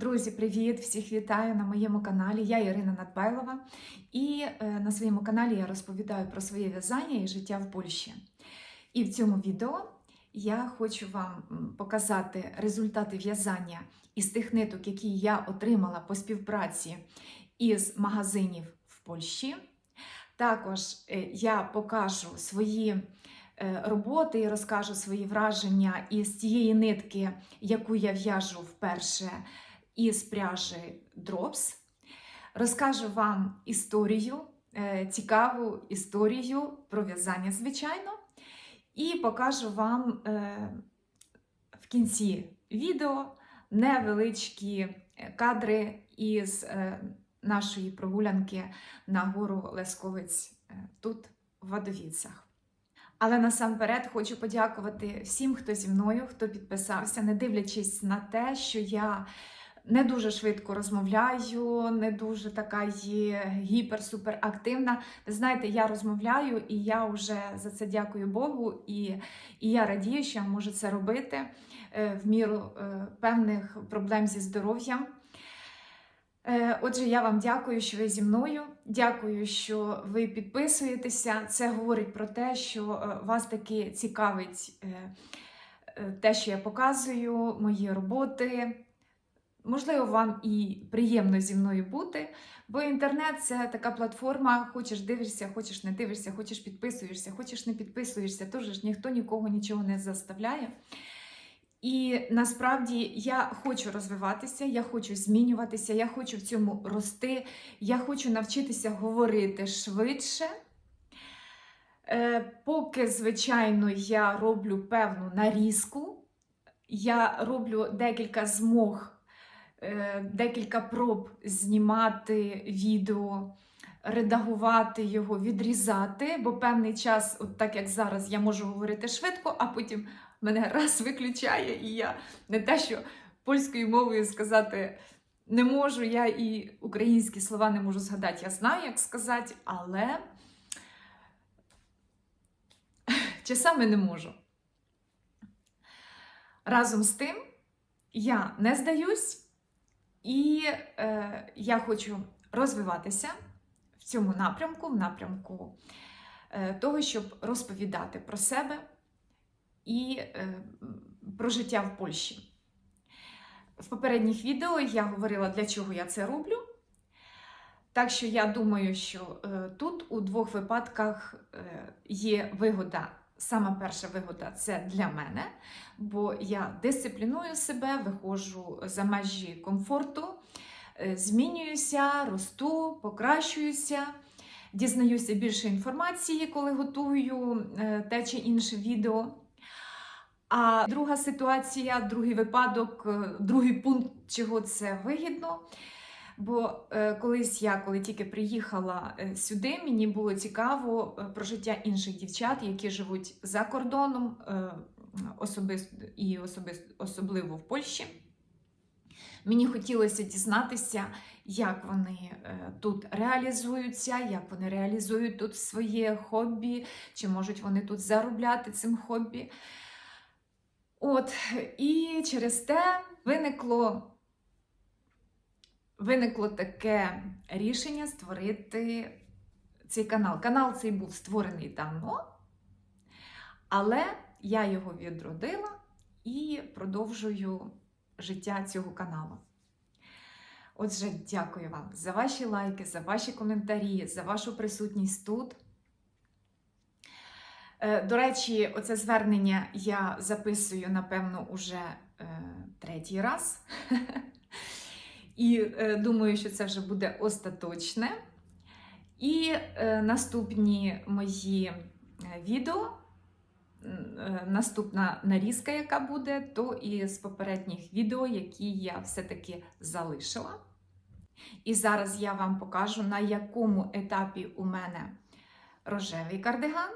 Друзі, привіт! Всіх вітаю на моєму каналі. Я Ірина Надбайлова, і е, на своєму каналі я розповідаю про своє в'язання і життя в Польщі. І в цьому відео я хочу вам показати результати в'язання із тих ниток, які я отримала по співпраці із магазинів в Польщі. Також е, я покажу свої е, роботи і розкажу свої враження із тієї нитки, яку я в'яжу вперше із пряжі Drops. Розкажу вам історію, е, цікаву історію про в'язання, звичайно, і покажу вам е, в кінці відео невеличкі кадри із е, нашої прогулянки на гору Лесковець е, тут, в Вадовіцях. Але насамперед хочу подякувати всім, хто зі мною, хто підписався, не дивлячись на те, що я не дуже швидко розмовляю, не дуже така є гіпер-супер активна. Ви знаєте, я розмовляю, і я вже за це дякую Богу, і, і я радію, що я можу це робити е, в міру е, певних проблем зі здоров'ям. Е, Отже, я вам дякую, що ви зі мною. Дякую, що ви підписуєтеся. Це говорить про те, що вас таки цікавить те, що я показую, мої роботи. Можливо, вам і приємно зі мною бути, бо інтернет це така платформа, хочеш дивишся, хочеш не дивишся, хочеш підписуєшся, хочеш не підписуєшся, тож ніхто нікого нічого не заставляє. І насправді я хочу розвиватися, я хочу змінюватися, я хочу в цьому рости, я хочу навчитися говорити швидше. Е, Поки, звичайно, я роблю певну нарізку, я роблю декілька змог, декілька проб знімати відео, редагувати його, відрізати, бо певний час, от так як зараз, я можу говорити швидко, а потім мене раз виключає, і я не те, що польською мовою сказати не можу, я і українські слова не можу згадати. Я знаю, як сказати, але часами не можу. Разом з тим, я не здаюсь, і е, я хочу розвиватися в цьому напрямку, в напрямку е, того, щоб розповідати про себе і е, про життя в Польщі. В попередніх відео я говорила, для чого я це роблю. Так що я думаю, що е, тут у двох випадках е, є вигода. Сама перша вигода це для мене, бо я дисципліную себе, виходжу за межі комфорту, е, змінююся, росту, покращуюся, дізнаюся більше інформації, коли готую е, те чи інше відео. А друга ситуація, другий випадок, е, другий пункт, чого це вигідно. Бо е, колись я, коли тільки приїхала е, сюди, мені було цікаво е, про життя інших дівчат, які живуть за кордоном, е, особисто і особисто, особливо в Польщі. Мені хотілося дізнатися, як вони е, тут реалізуються, як вони реалізують тут своє хобі, чи можуть вони тут заробляти цим хобі. От, і через те виникло, виникло таке рішення створити цей канал. Канал цей був створений давно, але я його відродила і продовжую життя цього каналу. Отже, дякую вам за ваші лайки, за ваші коментарі, за вашу присутність тут. Е, До речі, оце звернення я записую, напевно, уже е, третій раз. І е, думаю, що це вже буде остаточне. І е, наступні мої е, відео, наступна нарізка, яка буде, то і з попередніх відео, які я все-таки залишила. І зараз я вам покажу, на якому етапі у мене рожевий кардиган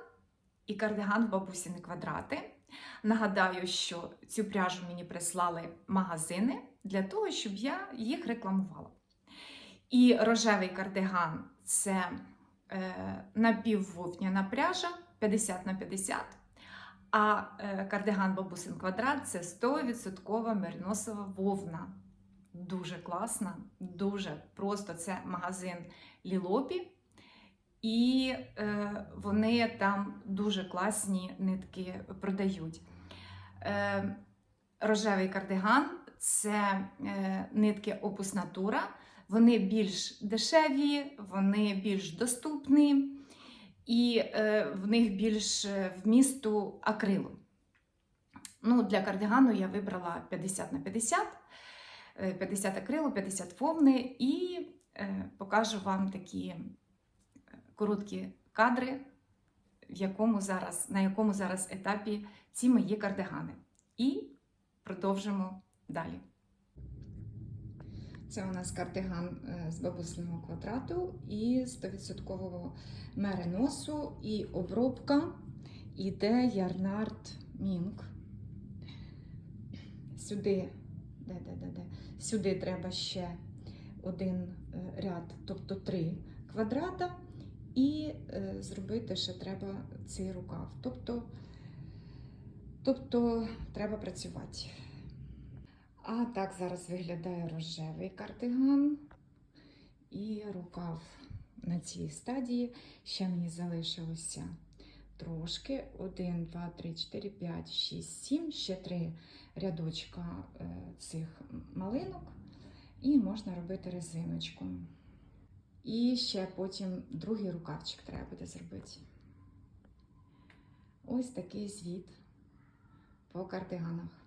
і кардиган в бабусіни квадрати. Нагадаю, що цю пряжу мені прислали магазини для того, щоб я їх рекламувала. І рожевий кардиган це е, напіввовняна пряжа 50 на 50. А е, кардиган бабусин квадрат це 100% мериносова вовна. дуже класна, дуже просто це магазин Лілопі. І е, вони там дуже класні нитки продають. Е, рожевий кардиган це е, нитки Opus Natura. Вони більш дешеві, вони більш доступні і е, в них більш е, вмісту акрилу. Ну, для кардигану я вибрала 50 на 50, е, 50 акрилу, 50 вовни, і покажу вам такі короткі кадри, в якому зараз, на якому зараз етапі ці мої кардигани. І продовжимо далі. Це у нас кардиган е, з бабусиного квадрату і 100% мериносу, і обробка іде Ярнард Мінк. Сюди, де, де, де, де? Сюди треба ще один е, ряд, тобто три квадрата, і е, зробити ще треба цей рукав. Тобто, тобто треба працювати. А так зараз виглядає рожевий кардиган і рукав на цій стадії. Ще мені залишилося трошки. 1, 2, 3, 4, 5, 6, 7, ще три рядочка е, цих малинок. І можна робити резиночку. І ще потім другий рукавчик треба буде зробити. Ось такий звіт по кардиганах.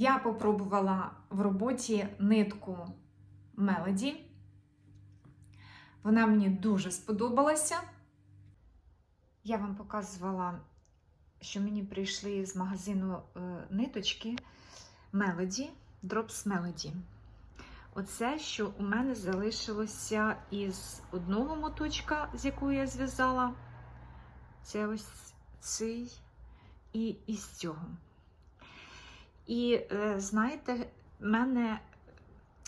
Я попробувала в роботі нитку Melody. Вона мені дуже сподобалася. Я вам показувала, що мені прийшли з магазину е, ниточки Melody, Drops Melody. Оце, що у мене залишилося із одного моточка, з якого я зв'язала. Це ось цей і із цього. І е, знаєте, в мене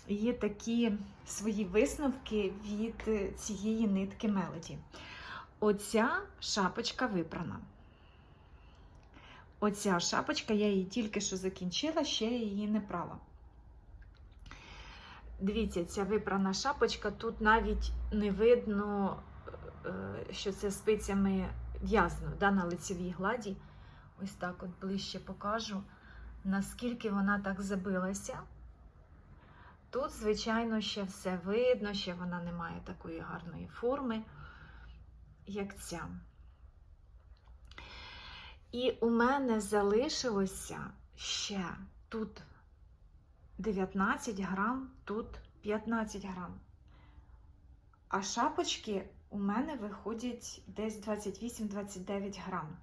є такі свої висновки від е, цієї нитки Мелоді. Оця шапочка випрана. Оця шапочка, я її тільки що закінчила, ще її не прала. Дивіться, ця випрана шапочка, тут навіть не видно, е, що це спицями в'язано да, на лицевій гладі. Ось так от ближче покажу наскільки вона так забилася. Тут, звичайно, ще все видно, ще вона не має такої гарної форми, як ця. І у мене залишилося ще тут 19 грам, тут 15 грам. А шапочки у мене виходять десь 28-29 грам.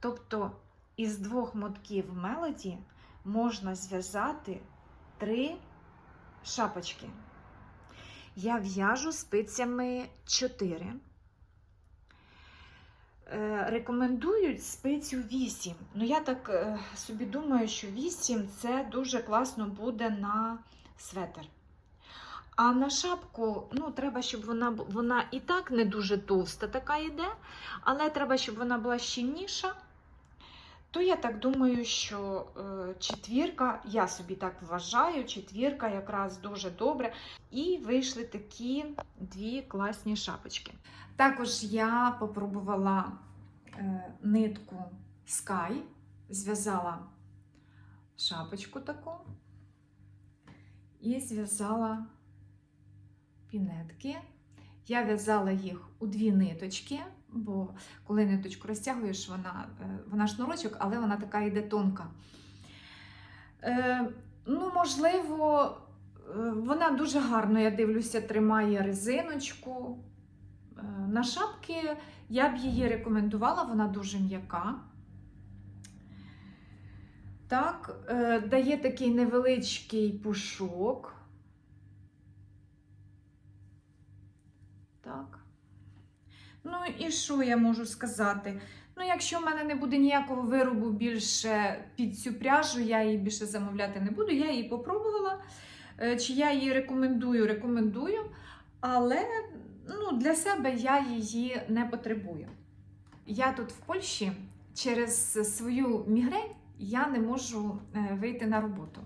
Тобто із двох мотків мелоді можна зв'язати три шапочки. Я в'яжу спицями 4. Рекомендують спицю 8. Ну, я так е, собі думаю, що 8 це дуже класно буде на светр. А на шапку, ну, треба, щоб вона вона і так не дуже товста така йде, але треба, щоб вона була щільніша то я так думаю, що е, четвірка, я собі так вважаю, четвірка якраз дуже добре. І вийшли такі дві класні шапочки. Також я попробувала е, нитку Sky, зв'язала шапочку таку і зв'язала пінетки. Я в'язала їх у дві ниточки бо коли ниточку розтягуєш, вона е, вона шнурочок, але вона така йде тонка. Е, Ну, можливо, е, вона дуже гарно, я дивлюся, тримає резиночку. Е, на шапки я б її рекомендувала, вона дуже м'яка. Так, е, дає такий невеличкий пушок. Так. Ну і що я можу сказати? Ну, якщо в мене не буде ніякого виробу більше під цю пряжу, я її більше замовляти не буду. Я її попробувала. Е, чи я її рекомендую, рекомендую. Але ну, для себе я її не потребую. Я тут в Польщі через свою мігрень я не можу е, вийти на роботу.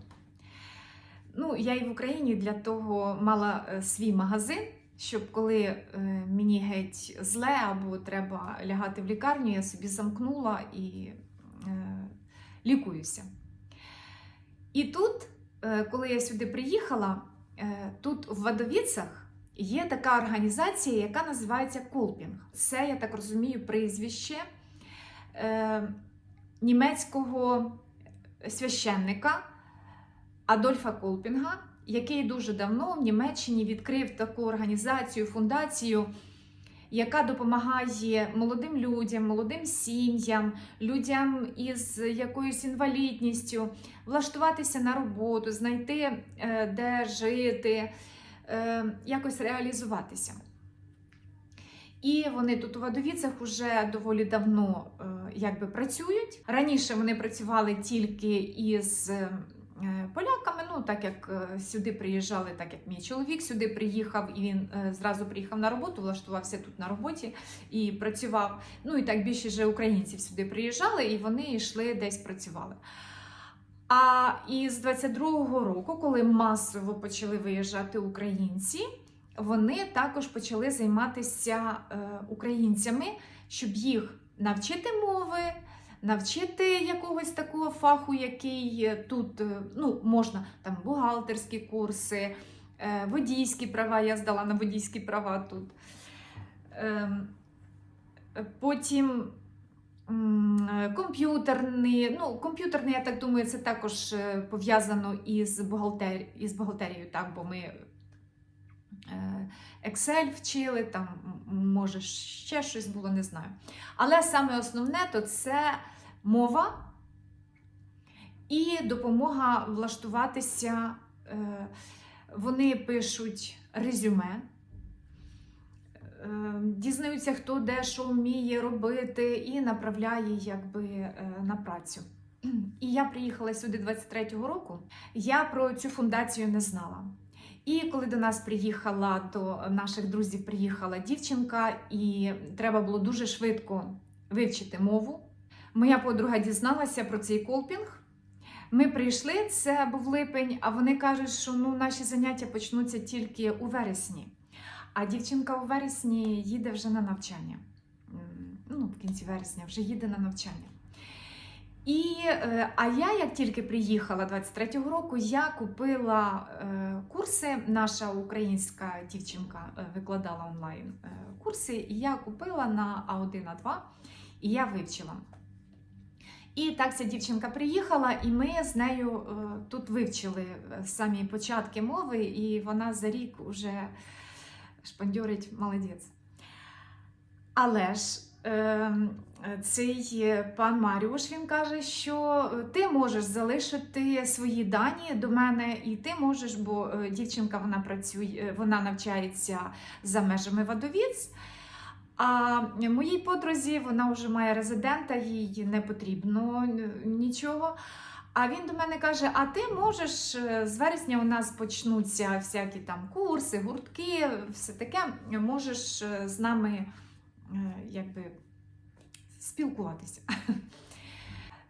Ну, я і в Україні для того мала е, свій магазин, щоб коли е, мені геть зле або треба лягати в лікарню, я собі замкнула і е, лікуюся. І тут, е, коли я сюди приїхала, тут в Вадовіцах є така організація, яка називається Колпінг. Це, я так розумію, прізвище німецького священника Адольфа Колпінга, який дуже давно в Німеччині відкрив таку організацію, фундацію, яка допомагає молодим людям, молодим сім'ям, людям із якоюсь інвалідністю влаштуватися на роботу, знайти е, де жити, е, якось реалізуватися. І вони тут у Вадовіцях вже доволі давно е, якби працюють. Раніше вони працювали тільки із поляками. Ну так як е, сюди приїжджали, так як мій чоловік сюди приїхав, і він е, зразу приїхав на роботу, влаштувався тут на роботі і працював. Ну і так більше вже українців сюди приїжджали, і вони йшли десь працювали. А із 22-го року, коли масово почали виїжджати українці, вони також почали займатися е, українцями, щоб їх навчити мови, навчити якогось такого фаху, який е, тут е, ну, можна там бухгалтерські курси, е, водійські права. Я здала на водійські права тут. Ем, Потім комп'ютерний, ну, комп'ютерний, я так думаю, це також пов'язано із, бухгалтер... із бухгалтерією, так, бо ми Excel вчили, там, може, ще щось було, не знаю. Але саме основне то це мова і допомога влаштуватися. Е, Вони пишуть резюме, е, дізнаються, хто де що вміє робити, і направляє якби, е, на працю. І я приїхала сюди 23-го року. Я про цю фундацію не знала. І коли до нас приїхала, до наших друзів приїхала дівчинка, і треба було дуже швидко вивчити мову. Моя подруга дізналася про цей колпінг. Ми прийшли, це був липень, а вони кажуть, що ну, наші заняття почнуться тільки у вересні. А дівчинка у вересні їде вже на навчання. Ну, в кінці вересня вже їде на навчання. І, е, а я, як тільки приїхала 23-го року, я купила е, курси. Наша українська дівчинка е, викладала онлайн курси, і я купила на А1, А2, і я вивчила. І так ця дівчинка приїхала, і ми з нею тут вивчили самі початки мови, і вона за рік вже шпандьорить молодець. Але ж цей пан Маріуш він каже, що ти можеш залишити свої дані до мене, і ти можеш, бо е, дівчинка вона працює, вона навчається за межами Вадовіць. А моїй подрузі вона вже має резидента, їй не потрібно нічого. А він до мене каже: А ти можеш е, з вересня у нас почнуться всякі там курси, гуртки, все таке, можеш е, з нами е, якби спілкуватися.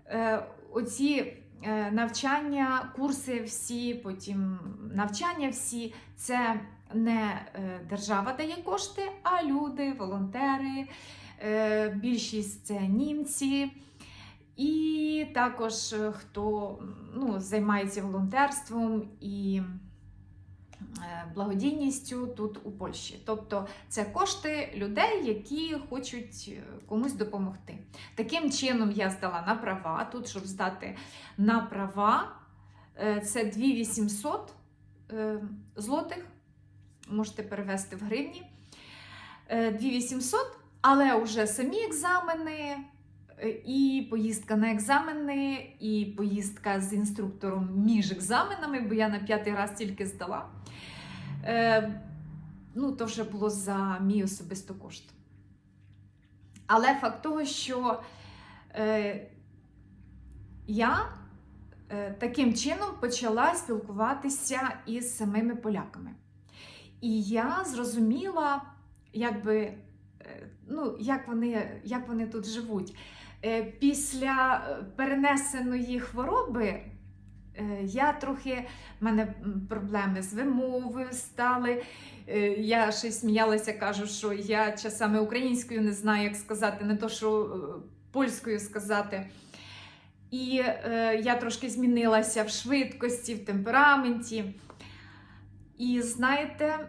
Е, Оці е, навчання, курси всі, потім навчання всі це не е, держава дає кошти, а люди, волонтери. Е, Більшість це німці. І також е, хто ну, займається волонтерством і е, благодійністю тут у Польщі. Тобто це кошти людей, які хочуть е, комусь допомогти. Таким чином я здала на права. Тут, щоб здати на права, е, це 2800 е, злотих. Можете перевести в гривні. Е, 2800, але вже самі екзамени. Е, І поїздка на екзамени, і поїздка з інструктором між екзаменами, бо я на п'ятий раз тільки здала. Е, ну, то вже було за мій особисто кошт. Але факт того, що е, я е, таким чином почала спілкуватися із самими поляками. І я зрозуміла, якби, е, ну, як, вони, як вони тут живуть. Е, Після е, перенесеної хвороби Е, Я трохи, в мене проблеми з вимовою стали. Я ще сміялася, кажу, що я часами українською не знаю, як сказати, не то, що польською сказати. І е, я трошки змінилася в швидкості, в темпераменті. І знаєте,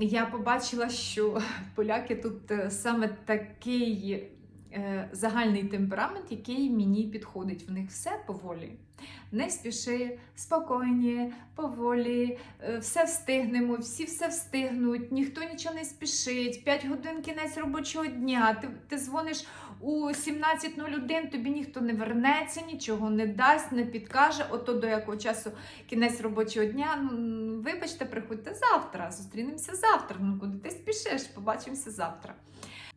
я побачила, що поляки тут саме такий загальний темперамент, який мені підходить. В них все поволі. Не спіши, спокійні, поволі, е, все встигнемо, всі все встигнуть, ніхто нічого не спішить. 5 годин кінець робочого дня. Ти, ти дзвониш у 17.01, тобі ніхто не вернеться, нічого не дасть, не підкаже. Ото до якого часу кінець робочого дня. Ну, вибачте, приходьте завтра, зустрінемося завтра. Ну, куди ти спішиш? Побачимося завтра.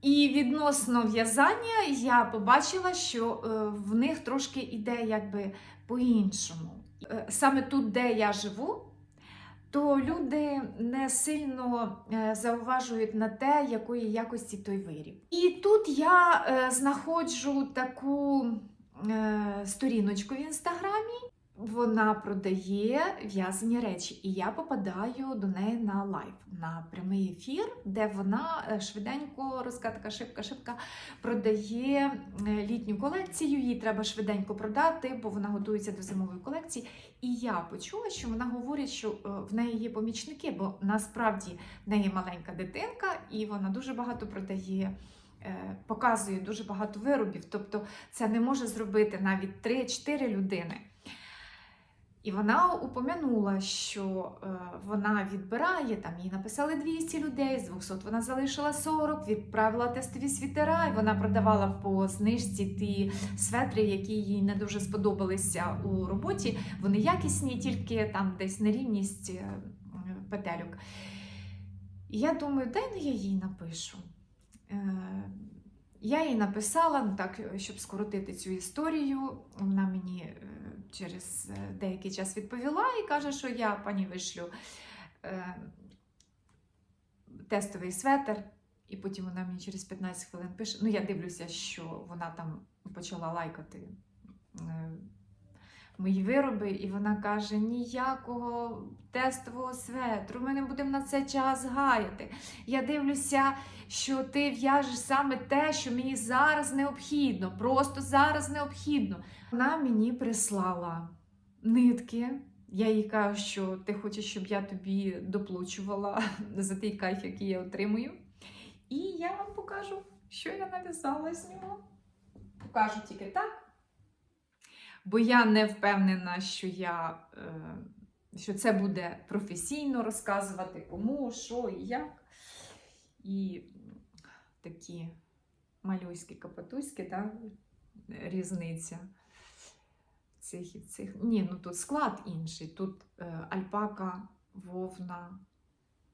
І відносно в'язання я побачила, що е, в них трошки іде якби по-іншому. Е, Саме тут, де я живу, то люди не сильно е, зауважують на те, якої якості той виріб. І тут я знаходжу таку сторіночку в інстаграмі. Вона продає в'язані речі, і я попадаю до неї на лайв, на прямий ефір, де вона е, швиденько розкатка, шибка, шибка продає е, літню колекцію. Їй треба швиденько продати, бо вона готується до зимової колекції. І я почула, що вона говорить, що е, в неї є помічники, бо насправді в неї маленька дитинка, і вона дуже багато продає. Показує дуже багато виробів, тобто це не може зробити навіть 3-4 людини. І вона упомянула, що е, вона відбирає, там їй написали 200 людей, з 200 вона залишила 40, відправила тестові світера, і вона продавала по знижці ті светри, які їй не дуже сподобалися у роботі. Вони якісні, тільки там десь нерівність е, петельок. І я думаю, дай ну я їй напишу. Е, я їй написала, ну так, щоб скоротити цю історію. Вона мені через е, деякий час відповіла і каже, що я пані вишлю е, тестовий светр, і потім вона мені через 15 хвилин пише. Ну, я дивлюся, що вона там почала лайкати е, мої вироби, і вона каже: ніякого тестового светру, ми не будемо на це час гаяти. Я дивлюся, що ти в'яжеш саме те, що мені зараз необхідно, просто зараз необхідно. Вона мені прислала нитки. Я їй кажу, що ти хочеш, щоб я тобі доплачувала за той кайф, який я отримую. І я вам покажу, що я нав'язала з нього. Покажу тільки так. Бо я не впевнена, що, я, е, що це буде професійно розказувати кому, що і як. І такі малюські капатуські, да? різниця цих і цих. Ні, ну тут склад інший. Тут е, альпака, вовна,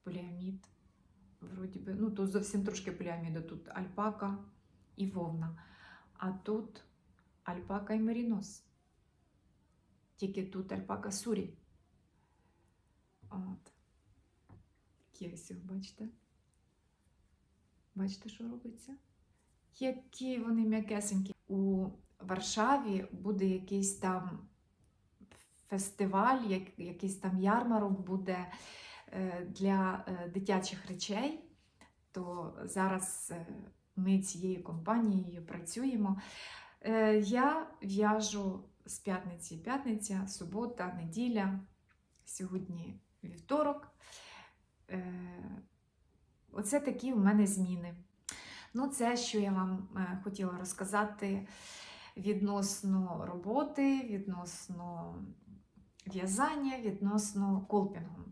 поліамід. Вроді би, ну тут зовсім трошки поліаміду. Тут альпака і вовна. А тут альпака і мерінос. Тільки тут альпака сурі. От. Такі бачите? Бачите, що робиться? Які вони м'якесенькі. У Варшаві буде якийсь там фестиваль, як, якийсь там ярмарок буде е, для е, дитячих речей. То зараз е, ми цією компанією працюємо. Я в'яжу з п'ятниці п'ятниця, субота, неділя, сьогодні вівторок. Е, Оце такі у мене зміни. Ну, це, що я вам е, хотіла розказати відносно роботи, відносно в'язання, відносно колпінгу.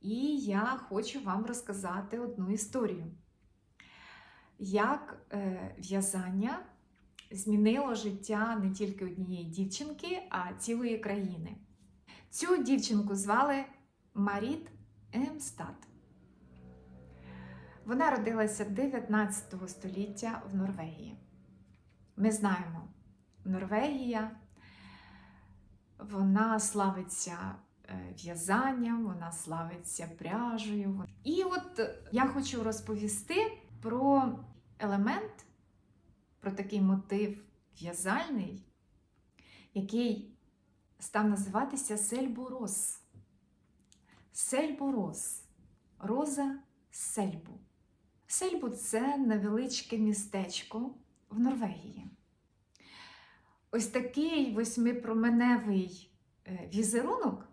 І я хочу вам розказати одну історію, як е, в'язання змінило життя не тільки однієї дівчинки, а цілої країни. Цю дівчинку звали Маріт Емстад. Вона родилася 19 століття в Норвегії. Ми знаємо, Норвегія вона славиться е, в'язанням, вона славиться пряжею. І от я хочу розповісти про елемент, про такий мотив в'язальний, який став називатися Сельбурос. Сельбурос. Роза Сельбу. Сельбу це невеличке містечко в Норвегії. Ось такий восьмипроменевий е, візерунок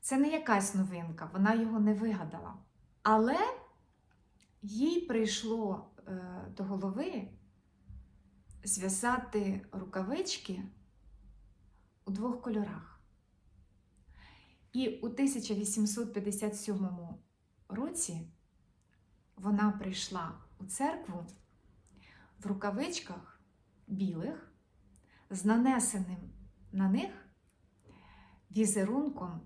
це не якась новинка, вона його не вигадала. Але їй прийшло е, до голови зв'язати рукавички у двох кольорах. І у 1857 році вона прийшла у церкву в рукавичках білих з нанесеним на них візерунком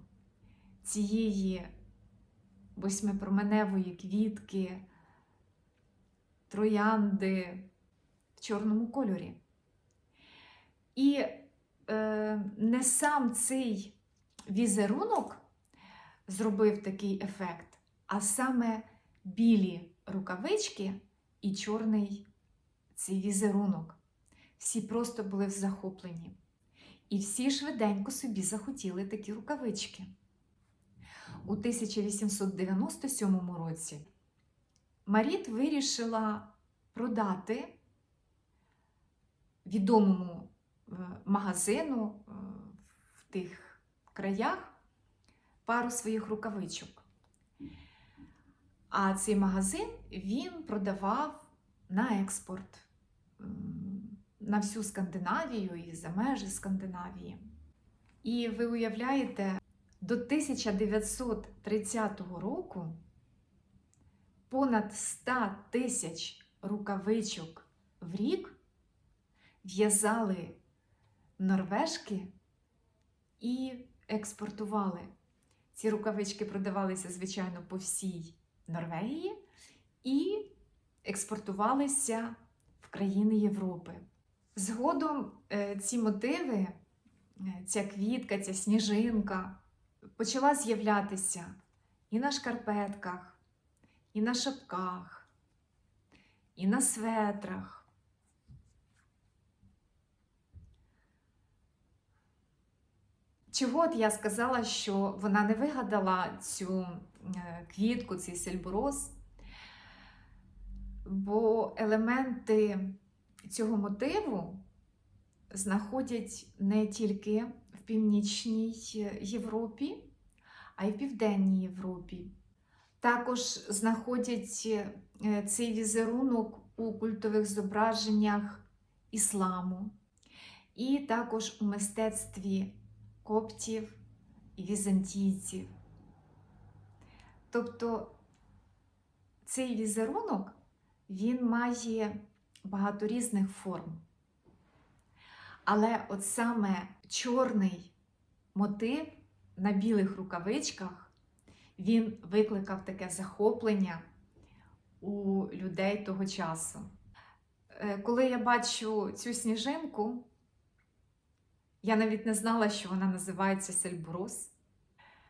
цієї восьмипроменевої квітки, троянди чорному кольорі. І е, не сам цей візерунок зробив такий ефект, а саме білі рукавички і чорний цей візерунок. Всі просто були в захопленні. І всі швиденько собі захотіли такі рукавички. У 1897 році Маріт вирішила продати відомому е, магазину е, в тих краях пару своїх рукавичок. А цей магазин він продавав на експорт на всю Скандинавію і за межі Скандинавії. І ви уявляєте, до 1930 року понад 100 тисяч рукавичок в рік в'язали норвежки і експортували. Ці рукавички продавалися, звичайно, по всій Норвегії і експортувалися в країни Європи. Згодом е, ці мотиви, е, ця квітка, ця сніжинка почала з'являтися і на шкарпетках, і на шапках, і на светрах. Чого от я сказала, що вона не вигадала цю е, квітку, цей сельбороз, бо елементи цього мотиву знаходять не тільки в Північній Європі, а й в Південній Європі. Також знаходять е, цей візерунок у культових зображеннях ісламу, і також у мистецтві коптів і візантійців. Тобто цей візерунок він має багато різних форм. Але от саме чорний мотив на білих рукавичках він викликав таке захоплення у людей того часу. Е, Коли я бачу цю сніжинку, я навіть не знала, що вона називається сельбурос.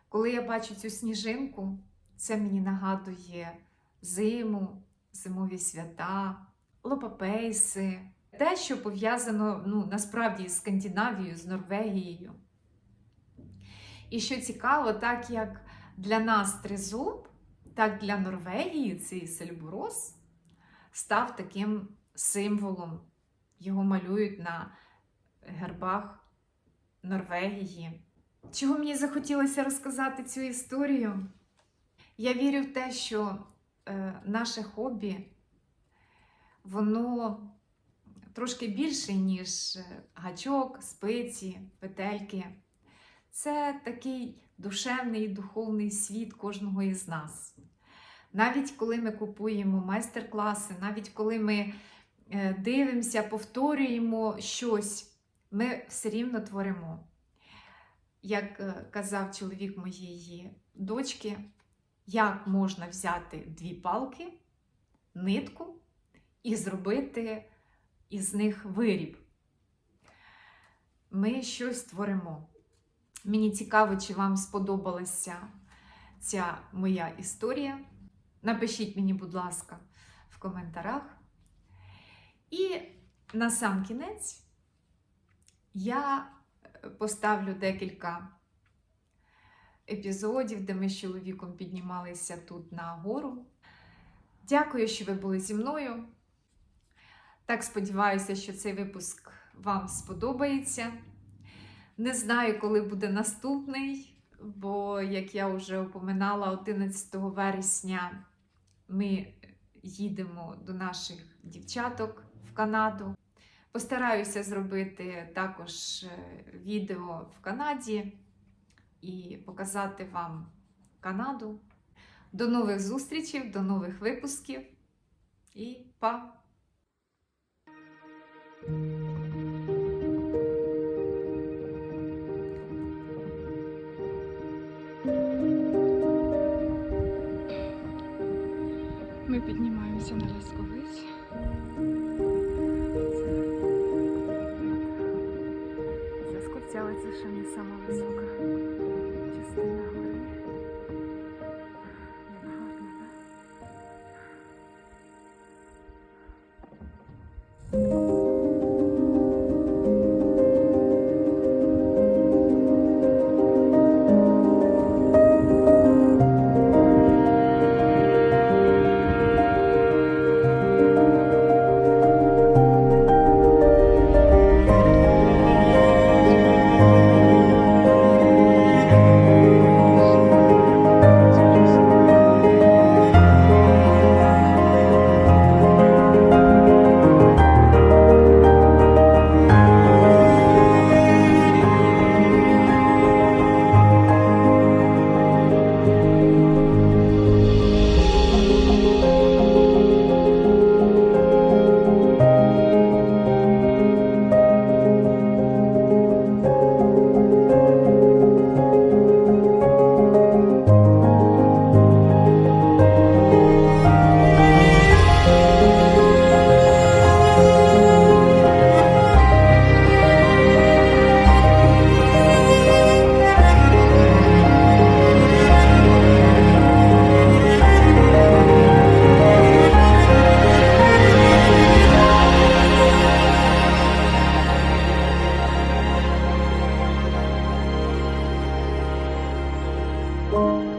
Коли я бачу цю сніжинку, це мені нагадує зиму, зимові свята, лопапейси, те, що пов'язано ну, насправді з Скандинавією, з Норвегією. І що цікаво, так як для нас тризуб, так для Норвегії цей сельбурос став таким символом. Його малюють на гербах Норвегії. Чого мені захотілося розказати цю історію? Я вірю в те, що е, наше хобі, воно трошки більше, ніж гачок, спиці, петельки. Це такий душевний і духовний світ кожного із нас. Навіть коли ми купуємо майстер-класи, навіть коли ми е, дивимося, повторюємо щось, ми все рівно творимо. Як е, казав чоловік моєї дочки, як можна взяти дві палки, нитку і зробити із них виріб. Ми щось творимо. Мені цікаво, чи вам сподобалася ця моя історія. Напишіть мені, будь ласка, в коментарях. І на сам кінець я поставлю декілька епізодів, де ми з чоловіком піднімалися тут на гору. Дякую, що ви були зі мною. Так сподіваюся, що цей випуск вам сподобається. Не знаю, коли буде наступний, бо, як я вже упоминала, 11 вересня ми їдемо до наших дівчаток в Канаду. Постараюся зробити також е, відео в Канаді і показати вам Канаду. До нових зустрічей, до нових випусків і па! Ми піднімаємося на ліску тиша не сама.